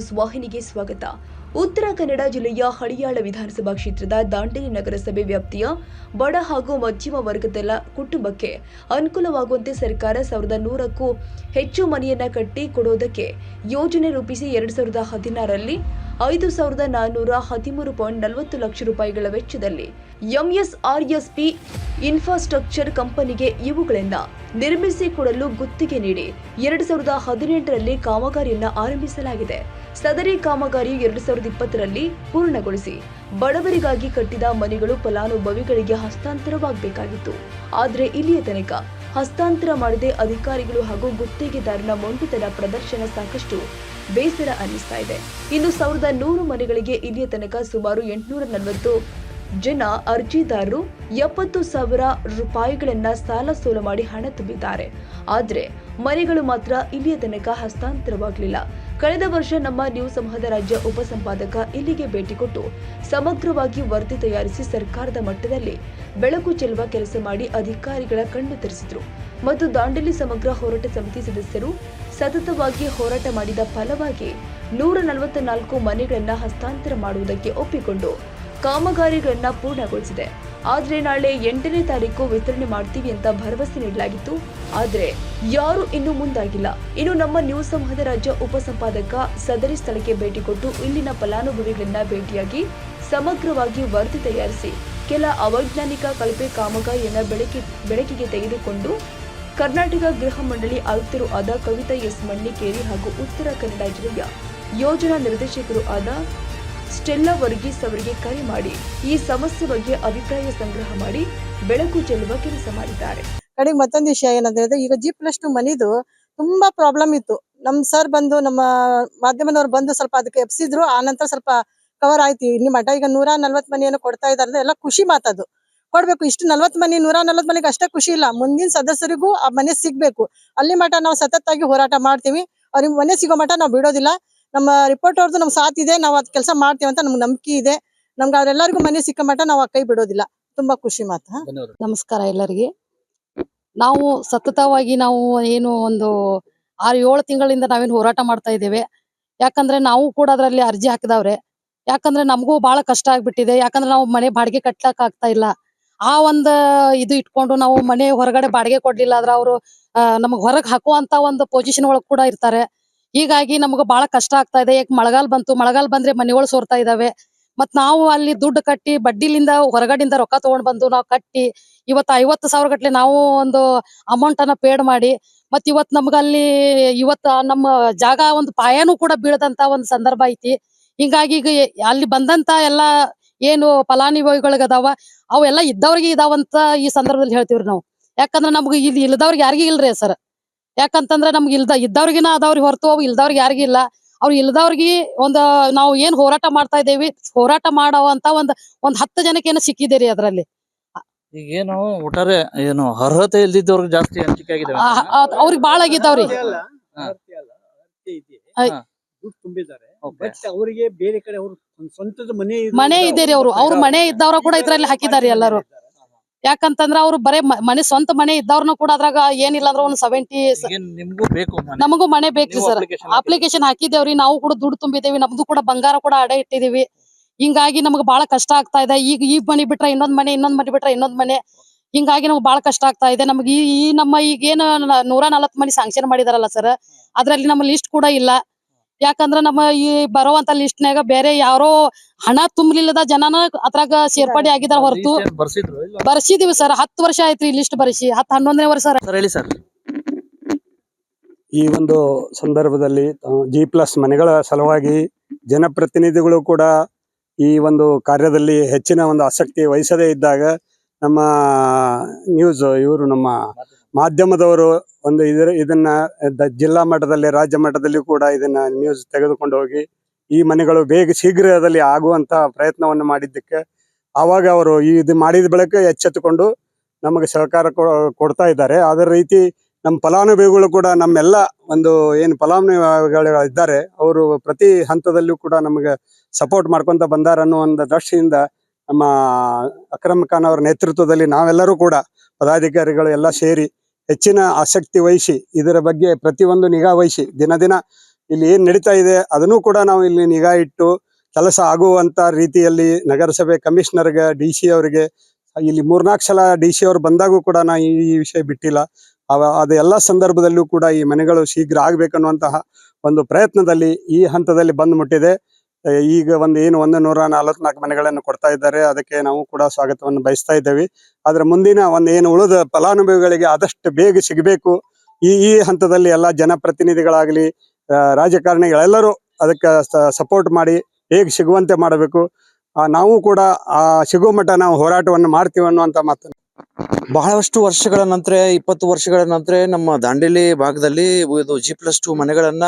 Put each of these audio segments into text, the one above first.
News ವಾಹಿನಿಗೆ ಸ್ವಾಗತ. ಉತ್ತರ ಕನ್ನಡ ಜಿಲ್ಲೆಯ ಹಳಿಯಾಳ ವಿಧಾನಸಭಾ ಕ್ಷೇತ್ರದ ದಾಂಡೇಲಿ ನಗರಸಭೆ ವ್ಯಾಪ್ತಿಯ ಬಡ ಹಾಗೂ ಮಧ್ಯಮ ವರ್ಗದ ಕುಟುಂಬಕ್ಕೆ ಅನುಕೂಲವಾಗುವಂತೆ ಸರ್ಕಾರ ಸಾವಿರದ ನೂರಕ್ಕೂ ಹೆಚ್ಚು ಮನೆಯನ್ನ ಕಟ್ಟಿ ಕೊಡೋದಕ್ಕೆ ಯೋಜನೆ ರೂಪಿಸಿ ಎರಡ್ ಸಾವಿರದ ಹದಿನಾರರಲ್ಲಿ ಐದು ಸಾವಿರದ ನಾನ್ನೂರ ಹದಿಮೂರು ಪಾಯಿಂಟ್ ನಲವತ್ತು ಲಕ್ಷ ರೂಪಾಯಿಗಳ ವೆಚ್ಚದಲ್ಲಿ ಎಂಎಸ್ಆರ್ಎಸ್ಪಿ ಇನ್ಫ್ರಾಸ್ಟ್ರಕ್ಚರ್ ಕಂಪನಿಗೆ ಇವುಗಳನ್ನ ನಿರ್ಮಿಸಿ ಕೊಡಲು ಗುತ್ತಿಗೆ ನೀಡಿ ಎರಡ್ ಸಾವಿರದ ಹದಿನೆಂಟರಲ್ಲಿ ಕಾಮಗಾರಿಯನ್ನ ಆರಂಭಿಸಲಾಗಿದೆ. ಸದರಿ ಕಾಮಗಾರಿ ಎರಡು ಸಾವಿರದ ಇಪ್ಪತ್ತರಲ್ಲಿ ಪೂರ್ಣಗೊಳಿಸಿ. ಬಡವರಿಗಾಗಿ ಕಟ್ಟಿದ ಮನೆಗಳು ಫಲಾನುಭವಿಗಳಿಗೆ ಹಸ್ತಾಂತರವಾಗಬೇಕಾಗಿತ್ತು. ಆದರೆ ಇಲ್ಲಿಯ ತನಕ ಹಸ್ತಾಂತರ ಮಾಡದೆ ಅಧಿಕಾರಿಗಳು ಹಾಗೂ ಗುತ್ತಿಗೆದಾರನ ಮೊಂಡುತನ ಪ್ರದರ್ಶನ ಸಾಕಷ್ಟು ಬೇಸರ ಅನ್ನಿಸ್ತಾ ಇದೆ. ಇನ್ನು ಸಾವಿರದ ನೂರು ಮನೆಗಳಿಗೆ ಇಲ್ಲಿಯ ತನಕ ಸುಮಾರು ಎಂಟುನೂರ ನಲವತ್ತು ಜನ ಅರ್ಜಿದಾರರು ಎಪ್ಪತ್ತು ಸಾವಿರ ರೂಪಾಯಿಗಳನ್ನ ಸಾಲ ಸೋಲ ಮಾಡಿ ಹಣ ತುಂಬಿದ್ದಾರೆ. ಆದರೆ ಮನೆಗಳು ಮಾತ್ರ ಇಲ್ಲಿಯ ತನಕ ಹಸ್ತಾಂತರವಾಗಲಿಲ್ಲ. ಕಳೆದ ವರ್ಷ ನಮ್ಮ ನ್ಯೂ ಸಂಹದ ರಾಜ್ಯ ಉಪಸಂಪಾದಕ ಇಲ್ಲಿಗೆ ಭೇಟಿ ಕೊಟ್ಟು ಸಮಗ್ರವಾಗಿ ವರದಿ ತಯಾರಿಸಿ ಸರ್ಕಾರದ ಮಟ್ಟದಲ್ಲಿ ಬೆಳಕು ಚೆಲ್ಲುವ ಕೆಲಸ ಮಾಡಿ ಅಧಿಕಾರಿಗಳ ಕಣ್ಣು ತರಿಸಿದರು. ಮತ್ತು ದಾಂಡೇಲಿ ಸಮಗ್ರ ಹೋರಾಟ ಸಮಿತಿ ಸದಸ್ಯರು ಸತತವಾಗಿ ಹೋರಾಟ ಮಾಡಿದ ಫಲವಾಗಿ ನೂರ ನಲವತ್ತ ಮನೆಗಳನ್ನ ಹಸ್ತಾಂತರ ಮಾಡುವುದಕ್ಕೆ ಒಪ್ಪಿಕೊಂಡು ಕಾಮಗಾರಿಗಳನ್ನು ಪೂರ್ಣಗೊಳಿಸಿದೆ. ಆದ್ರೆ ನಾಳೆ ಎಂಟನೇ ತಾರೀಕು ವಿತರಣೆ ಮಾಡ್ತೀವಿ ಅಂತ ಭರವಸೆ ನೀಡಲಾಗಿತ್ತು. ಆದ್ರೆ ಯಾರು ಇನ್ನೂ ಮುಂದಾಗಿಲ್ಲ. ಇನ್ನು ನಮ್ಮ ನ್ಯೂಸ್ ಸಮೂಹದ ರಾಜ್ಯ ಉಪಸಂಪಾದಕ ಸದರಿ ಸ್ಥಳಕ್ಕೆ ಭೇಟಿ ಕೊಟ್ಟು ಇಲ್ಲಿನ ಫಲಾನುಭವಿಗಳನ್ನ ಭೇಟಿಯಾಗಿ ಸಮಗ್ರವಾಗಿ ವರದಿ ತಯಾರಿಸಿ ಕೆಲ ಅವೈಜ್ಞಾನಿಕ ಕಳಪೆ ಕಾಮಗಾರಿಯನ್ನ ಬೆಳಕಿ, ಬೆಳಕಿಗೆ ತೆಗೆದುಕೊಂಡು ಕರ್ನಾಟಕ ಗೃಹ ಮಂಡಳಿ ಆಯುಕ್ತರು ಆದ ಕವಿತಾ ಎಸ್ ಮಣ್ಣಿಕೇರಿ ಹಾಗೂ ಉತ್ತರ ಕನ್ನಡ ಜಿಲ್ಲೆಯ ಯೋಜನಾ ನಿರ್ದೇಶಕರು ಆದ ಸ್ಟೆಲ್ಲಾ ವರ್ಗೀಸ್ ಅವರಿಗೆ ಕರೆ ಮಾಡಿ, ಈ ಸಮಸ್ಯೆ ಬಗ್ಗೆ ಅಭಿಪ್ರಾಯ ಸಂಗ್ರಹ ಮಾಡಿ ಬೆಳಕು ಚೆಲ್ಲುವ ಕೆಲಸ ಮಾಡಿದ್ದಾರೆ. ಕಡೆಗೆ ಮತ್ತೊಂದು ವಿಷಯ ಏನಂದ್ರೆ ಈಗ ಜಿ ಪ್ಲಸ್ ಟು ಮನಿದು ತುಂಬಾ ಪ್ರಾಬ್ಲಮ್ ಇತ್ತು. ನಮ್ ಸರ್ ಬಂದು, ನಮ್ಮ ಮಾಧ್ಯಮದವರು ಬಂದು ಸ್ವಲ್ಪ ಅದಕ್ಕೆ ಎಪ್ಸಿದ್ರು ಆ ನಂತರ ಸ್ವಲ್ಪ ಕವರ್ ಆಯ್ತು. ಇಲ್ಲಿ ಮಠ ಈಗ ನೂರ ನಲ್ವತ್ ಮನೆಯನ್ನು ಕೊಡ್ತಾ ಇದಾರೆ ಅಂದ್ರೆ ಎಲ್ಲ ಖುಷಿ ಮಾತದು ಕೊಡ್ಬೇಕು, ಇಷ್ಟು ನಲ್ವತ್ ಮನೆ, ನೂರ ನಲ್ವತ್ ಮನೆಗೆ ಅಷ್ಟೇ ಖುಷಿ ಇಲ್ಲ. ಮುಂದಿನ ಸದಸ್ಯರಿಗೂ ಆ ಮನೆ ಸಿಗ್ಬೇಕು. ಅಲ್ಲಿ ಮಠ ನಾವು ಸತತ್ತಾಗಿ ಹೋರಾಟ ಮಾಡ್ತೀವಿ. ಅವ್ರಿಗೆ ಮನೆ ಸಿಗೋ ಮಠ ನಾವು ಬಿಡೋದಿಲ್ಲ. ನಮ್ಮ ರಿಪೋರ್ಟ್ ಅವ್ರದ್ದು ನಮ್ಗೆ ಸಾಥ್ ಇದೆ ನಾವು ಅದ್ ಕೆಲಸ ಮಾಡ್ತೀವಿ ಅಂತ ನಮ್ಗೆ ನಂಬಿಕೆ ಇದೆ. ನಮ್ಗೆ ಅವ್ರೆಲ್ಲರಿಗೂ ಮನೆ ಸಿಕ್ಕ ಮಟ್ಟ ನಾವು ಆ ಕೈ ಬಿಡೋದಿಲ್ಲ. ತುಂಬಾ ಖುಷಿ ಮಾತ್ರ. ನಮಸ್ಕಾರ ಎಲ್ಲರಿಗೆ. ನಾವು ಸತತವಾಗಿ ನಾವು ಏನು ಒಂದು ಆರು ಏಳು ತಿಂಗಳಿಂದ ನಾವೇನು ಹೋರಾಟ ಮಾಡ್ತಾ ಇದ್ದೇವೆ. ಯಾಕಂದ್ರೆ ನಾವು ಕೂಡ ಅದರಲ್ಲಿ ಅರ್ಜಿ ಹಾಕಿದವ್ರೆ. ಯಾಕಂದ್ರೆ ನಮಗೂ ಬಹಳ ಕಷ್ಟ ಆಗ್ಬಿಟ್ಟಿದೆ. ಯಾಕಂದ್ರೆ ನಾವು ಮನೆ ಬಾಡಿಗೆ ಕಟ್ಲಕ್ ಆಗ್ತಾ ಇಲ್ಲ. ಆ ಒಂದು ಇದು ಇಟ್ಕೊಂಡು ನಾವು ಮನೆ ಹೊರಗಡೆ ಬಾಡಿಗೆ ಕೊಡ್ಲಿಲ್ಲ ಆದ್ರೆ ಅವರು ನಮಗೆ ಹೊರಗ್ ಹಾಕುವಂತ ಒಂದು ಪೊಸಿಷನ್ ಒಳಗೆ ಕೂಡ ಇರ್ತಾರೆ. ಹೀಗಾಗಿ ನಮ್ಗ ಬಹಳ ಕಷ್ಟ ಆಗ್ತಾ ಇದೆ. ಯಾಕೆ ಮಳೆಗಾಲ ಬಂತು, ಮಳೆಗಾಲ ಬಂದ್ರೆ ಮನೆಗಳು ಸೋರ್ತಾ ಇದಾವೆ. ಮತ್ ನಾವು ಅಲ್ಲಿ ದುಡ್ಡು ಕಟ್ಟಿ ಬಡ್ಡಿಲಿಂದ ಹೊರಗಡೆಯಿಂದ ರೊಕ್ಕ ತಗೊಂಡ್ ಬಂದು ನಾವು ಕಟ್ಟಿ ಇವತ್ತು ಐವತ್ತು ಸಾವಿರ ಗಟ್ಲೆ ನಾವು ಒಂದು ಅಮೌಂಟ್ ಅನ್ನ ಪೇಡ್ ಮಾಡಿ ಮತ್ ಇವತ್ ನಮ್ಗ ಅಲ್ಲಿ ಇವತ್ತ ನಮ್ಮ ಜಾಗ ಒಂದು ಪಾಯನೂ ಕೂಡ ಬೀಳದಂತ ಒಂದು ಸಂದರ್ಭ ಐತಿ. ಹಿಂಗಾಗಿ ಈಗ ಅಲ್ಲಿ ಬಂದಂತ ಎಲ್ಲಾ ಏನು ಫಲಾನುಭವಿಗಳಿಗೆ ಅದಾವ, ಅವೆಲ್ಲ ಇದ್ದವ್ರಿಗೆ ಇದಾವಂತ ಈ ಸಂದರ್ಭದಲ್ಲಿ ಹೇಳ್ತೀವ್ರಿ ನಾವು. ಯಾಕಂದ್ರ ನಮ್ಗೆ ಇಲ್ಲಿ ಇಲ್ಲದವ್ರಿಗೆ ಯಾರಿಗೂ ಇಲ್ರಿ ಸರ್. ಯಾಕಂತಂದ್ರ ನಮ್ಗೆ ಇಲ್ದ ಇದ್ದವ್ರಿಗಿನ ಅದಾವ್ರಿ ಹೊರತು ಅವು ಇಲ್ದವ್ರಿಗೆ ಯಾರಿಗೂ ಇಲ್ಲ. ಅವ್ರು ಇಲ್ದವ್ರಿಗೆ ಒಂದ್ ನಾವು ಏನ್ ಹೋರಾಟ ಮಾಡ್ತಾ ಇದ್ದೇವಿ ಹೋರಾಟ ಮಾಡೋವಂತ ಒಂದ್ ಒಂದ್ ಹತ್ತು ಜನಕ್ಕೆ ಏನೋ ಸಿಕ್ಕಿದ್ದೀರಿ ಅದ್ರಲ್ಲಿ. ಈಗೇನು ಒಟ್ಟಾರೆ ಏನು ಅರ್ಹತೆ ಇಲ್ದಿದ್ದವ್ರಿಗೆ ಜಾಸ್ತಿ ಹಂಚಿಕೆ ಆಗಿದೆ ಅವ್ರಿಗೆ ಬಾಳ ಆಗಿದ್ದಾವ್ರಿ. ಅವರಿಗೆ ಬೇರೆ ಕಡೆ ಅವ್ರ ಸ್ವಂತದ ಮನೆ ಇದೆ ಮನೆ ಅಂತ ಇದೆ ರೀ ಅವ್ರು ಅವ್ರ ಮನೆ ಇದ್ದವ್ರ ಕೂಡ ಇದ್ರಲ್ಲಿ ಹಾಕಿದಾರೆ ಎಲ್ಲರೂ. ಯಾಕಂತಂದ್ರ ಅವ್ರು ಬರೇ ಮನೆ ಸ್ವಂತ ಮನೆ ಇದ್ದವ್ರನ್ನ ಕೂಡ ಅದ್ರಾಗ ಏನಿಲ್ಲ ಅಂದ್ರ ಒಂದ್ ಸೆವೆಂಟಿ ನಮಗೂ ಮನೆ. ಬೇಕ್ರಿ ಸರ್. ಅಪ್ಲಿಕೇಶನ್ ಹಾಕಿದೇವ್ರಿ ನಾವು ಕೂಡ ದುಡ್ಡು ತುಂಬಿದೇವಿ ನಮ್ದು ಕೂಡ ಬಂಗಾರ ಕೂಡ ಅಡ ಇಟ್ಟಿದೀವಿ ಹಿಂಗಾಗಿ ನಮ್ಗೆ ಬಹಳ ಕಷ್ಟ ಆಗ್ತಾ ಇದೆ. ಈಗ ಈ ಮನೆ ಬಿಟ್ರೆ ಇನ್ನೊಂದ್ ಮನೆ ಇನ್ನೊಂದ್ ಮನೆ ಬಿಟ್ರೆ ಇನ್ನೊಂದ್ ಮನೆ. ಹಿಂಗಾಗಿ ನಮ್ಗೆ ಬಹಳ ಕಷ್ಟ ಆಗ್ತಾ ಇದೆ. ನಮ್ಗೆ ಈ ಈ ನಮ್ಮ ಈಗೇನು ನೂರ ನಲವತ್ ಮನೆ ಸಾಂಕ್ಷನ್ ಮಾಡಿದಾರಲ್ಲ ಸರ್. ಅದ್ರಲ್ಲಿ ನಮ್ಮ ಲಿಸ್ಟ್ ಕೂಡ ಇಲ್ಲ. ಯಾಕಂದ್ರ ನಮ್ಮ ಈ ಬರುವಂತ ಲಿಸ್ಟ್ ನಾಗ ಬೇರೆ ಯಾರೋ ಹಣ ತುಂಬಲಿಲ್ಲದ ಜನನ ಅದ್ರಾಗ ಸೇರ್ಪಡೆ ಆಗಿದಾರ ಹೊರತು? ಬರ್ಸಿದೀವಿ ಸರ್ ಹತ್ತು ವರ್ಷ ಆಯ್ತ್ರಿ ಲಿಸ್ಟ್ ಬರ್ಸಿ ಹತ್ತು ಹನ್ನೊಂದನೇ ವರ್ಷ ಹೇಳಿ ಸರ್ ಈ ಒಂದು ಸಂದರ್ಭದಲ್ಲಿ ಜಿ ಪ್ಲಸ್ ಮನೆಗಳ ಸಲುವಾಗಿ ಜನಪ್ರತಿನಿಧಿಗಳು ಕೂಡ ಈ ಒಂದು ಕಾರ್ಯದಲ್ಲಿ ಹೆಚ್ಚಿನ ಒಂದು ಆಸಕ್ತಿ ವಹಿಸದೇ ಇದ್ದಾಗ ನಮ್ಮ ನ್ಯೂಸ್ ಇವರು ನಮ್ಮ ಮಾಧ್ಯಮದವರು ಒಂದು ಇದರ ಇದನ್ನ ಜಿಲ್ಲಾ ಮಟ್ಟದಲ್ಲಿ, ರಾಜ್ಯ ಮಟ್ಟದಲ್ಲಿ ಕೂಡ ಇದನ್ನ ನ್ಯೂಸ್ ತೆಗೆದುಕೊಂಡು ಹೋಗಿ, ಈ ಮನೆಗಳು ಬೇಗ ಶೀಘ್ರದಲ್ಲಿ ಆಗುವಂತ ಪ್ರಯತ್ನವನ್ನು ಮಾಡಿದ್ದಕ್ಕೆ, ಆವಾಗ ಅವರು ಈ ಇದು ಮಾಡಿದ ಬಳಿಕ ಎಚ್ಚೆತ್ತುಕೊಂಡು ನಮಗೆ ಸಹಕಾರ ಕೊಡ್ತಾ ಇದ್ದಾರೆ. ಅದೇ ರೀತಿ ನಮ್ಮ ಫಲಾನುಭವಿಗಳು ಕೂಡ ನಮ್ಮೆಲ್ಲ ಒಂದು ಏನು ಫಲಾನುಭವಿಗಳು ಇದ್ದಾರೆ ಅವರು ಪ್ರತಿ ಹಂತದಲ್ಲೂ ಕೂಡ ನಮಗೆ ಸಪೋರ್ಟ್ ಮಾಡ್ಕೊಂತ ಬಂದಾರ ಅನ್ನೋ ಒಂದು ದೃಷ್ಟಿಯಿಂದ ನಮ್ಮ ಅಕ್ರಮ್ ಖಾನ್ ಅವರ ನೇತೃತ್ವದಲ್ಲಿ ನಾವೆಲ್ಲರೂ ಕೂಡ ಪದಾಧಿಕಾರಿಗಳು ಎಲ್ಲ ಸೇರಿ ಹೆಚ್ಚಿನ ಆಸಕ್ತಿ ವಹಿಸಿ, ಇದರ ಬಗ್ಗೆ ಪ್ರತಿಯೊಂದು ನಿಗಾ ವಹಿಸಿ, ದಿನ ದಿನ ಇಲ್ಲಿ ಏನ್ ನಡೀತಾ ಇದೆ ಅದನ್ನು ಕೂಡ ನಾವು ಇಲ್ಲಿ ನಿಗಾ ಇಟ್ಟು ಕೆಲಸ ಆಗುವಂತ ರೀತಿಯಲ್ಲಿ ನಗರಸಭೆ ಕಮಿಷನರ್ಗೆ ಡಿ ಸಿ ಅವರಿಗೆ, ಇಲ್ಲಿ ಮೂರ್ನಾಲ್ಕು ಸಲ ಡಿ ಸಿ ಅವರು ಬಂದಾಗೂ ಕೂಡ ನಾ ಈ ವಿಷಯ ಬಿಟ್ಟಿಲ್ಲ. ಅವ, ಅದು ಎಲ್ಲ ಸಂದರ್ಭದಲ್ಲೂ ಕೂಡ ಈ ಮನೆಗಳು ಶೀಘ್ರ ಆಗ್ಬೇಕನ್ನುವಂತಹ ಒಂದು ಪ್ರಯತ್ನದಲ್ಲಿ ಈ ಹಂತದಲ್ಲಿ ಬಂದು ಮುಟ್ಟಿದೆ. ಈಗ ಒಂದು ಏನು ಒಂದು ನೂರ ನಲವತ್ನಾಲ್ಕು ಮನೆಗಳನ್ನು ಕೊಡ್ತಾ ಇದ್ದಾರೆ. ಅದಕ್ಕೆ ನಾವು ಕೂಡ ಸ್ವಾಗತವನ್ನು ಬಯಸ್ತಾ ಇದ್ದೇವೆ. ಆದ್ರೆ ಮುಂದಿನ ಒಂದು ಏನು ಉಳಿದ ಫಲಾನುಭವಿಗಳಿಗೆ ಆದಷ್ಟು ಬೇಗ ಸಿಗಬೇಕು. ಈ ಈ ಹಂತದಲ್ಲಿ ಎಲ್ಲ ಜನಪ್ರತಿನಿಧಿಗಳಾಗ್ಲಿ ರಾಜಕಾರಣಿಗಳೆಲ್ಲರೂ ಅದಕ್ಕೆ ಸಪೋರ್ಟ್ ಮಾಡಿ ಬೇಗ ಸಿಗುವಂತೆ ಮಾಡಬೇಕು. ನಾವು ಕೂಡ ಆ, ಸಿಗುವ ಮಟ್ಟ ನಾವು ಹೋರಾಟವನ್ನು ಮಾಡ್ತೀವಿ ಅನ್ನುವಂತ ಮಾತನ್ನು ಬಹಳಷ್ಟು ವರ್ಷಗಳ ನಂತರ, ಇಪ್ಪತ್ತು ವರ್ಷಗಳ ನಂತರ ನಮ್ಮ ದಾಂಡೇಲಿ ಭಾಗದಲ್ಲಿ ಇದು ಜಿ ಪ್ಲಸ್ ಟು ಮನೆಗಳನ್ನ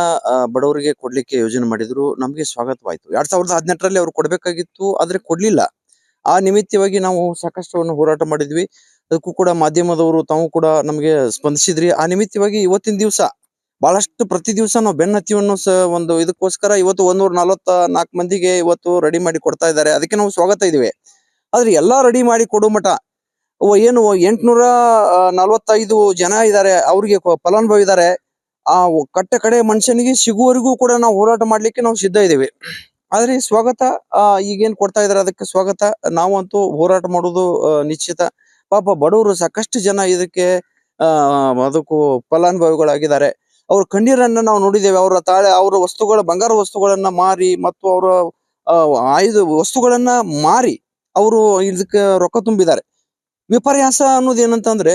ಬಡವರಿಗೆ ಕೊಡ್ಲಿಕ್ಕೆ ಯೋಜನೆ ಮಾಡಿದ್ರು. ನಮಗೆ ಸ್ವಾಗತವಾಯಿತು. ಎರಡ್ ಸಾವಿರದ ಹದಿನೆಂಟರಲ್ಲಿ ಅವ್ರು ಕೊಡ್ಬೇಕಾಗಿತ್ತು, ಆದ್ರೆ ಕೊಡ್ಲಿಲ್ಲ. ಆ ನಿಮಿತ್ತವಾಗಿ ನಾವು ಸಾಕಷ್ಟು ಹೋರಾಟ ಮಾಡಿದ್ವಿ. ಅದಕ್ಕೂ ಕೂಡ ಮಾಧ್ಯಮದವರು, ತಾವು ಕೂಡ ನಮಗೆ ಸ್ಪಂದಿಸಿದ್ರಿ. ಆ ನಿಮಿತ್ತವಾಗಿ ಇವತ್ತಿನ ದಿವಸ, ಬಹಳಷ್ಟು ಪ್ರತಿ ದಿವಸ ನಾವು ಸ, ಒಂದು ಇದಕ್ಕೋಸ್ಕರ ಇವತ್ತು ಒಂದೂರ ನಲವತ್ತ ನಾಲ್ಕು ಮಂದಿಗೆ ಇವತ್ತು ರೆಡಿ ಮಾಡಿ ಕೊಡ್ತಾ ಇದ್ದಾರೆ. ಅದಕ್ಕೆ ನಾವು ಸ್ವಾಗತ ಇದೀವಿ ಆದ್ರೆ ಎಲ್ಲಾ ರೆಡಿ ಮಾಡಿ ಕೊಡೋ ಅವ ಏನು, ಎಂಟ್ನೂರ ನಲವತ್ತೈದು ಜನ ಇದ್ದಾರೆ, ಅವ್ರಿಗೆ ಕ- ಫಲಾನುಭವಿ ಇದ್ದಾರೆ. ಆ ಕಟ್ಟ ಕಡೆ ಮನುಷ್ಯನಿಗೆ ಸಿಗುವವರೆಗೂ ಕೂಡ ನಾವು ಹೋರಾಟ ಮಾಡ್ಲಿಕ್ಕೆ ನಾವು ಸಿದ್ಧ ಇದ್ದೀವಿ. ಆದ್ರೆ ಸ್ವಾಗತ, ಆ, ಈಗೇನ್ ಕೊಡ್ತಾ ಇದಾರೆ ಅದಕ್ಕೆ ಸ್ವಾಗತ. ನಾವಂತೂ ಹೋರಾಟ ಮಾಡೋದು ನಿಶ್ಚಿತ. ಪಾಪ ಬಡವರು ಸಾಕಷ್ಟು ಜನ ಇದಕ್ಕೆ ಅದಕ್ಕೂ ಫಲಾನುಭವಿಗಳಾಗಿದ್ದಾರೆ. ಅವ್ರ ಕಣ್ಣೀರನ್ನ ನಾವು ನೋಡಿದ್ದೇವೆ. ಅವರ ತಾಳೆ, ಅವರ ವಸ್ತುಗಳ, ಬಂಗಾರ ವಸ್ತುಗಳನ್ನ ಮಾರಿ ಮತ್ತು ಅವರ ಆಯುಧ ವಸ್ತುಗಳನ್ನ ಮಾರಿ ಅವರು ಇದಕ್ಕೆ ರೊಕ್ಕ ತುಂಬಿದ್ದಾರೆ. ವಿಪರ್ಯಾಸ ಅನ್ನೋದು ಏನಂತಂದ್ರೆ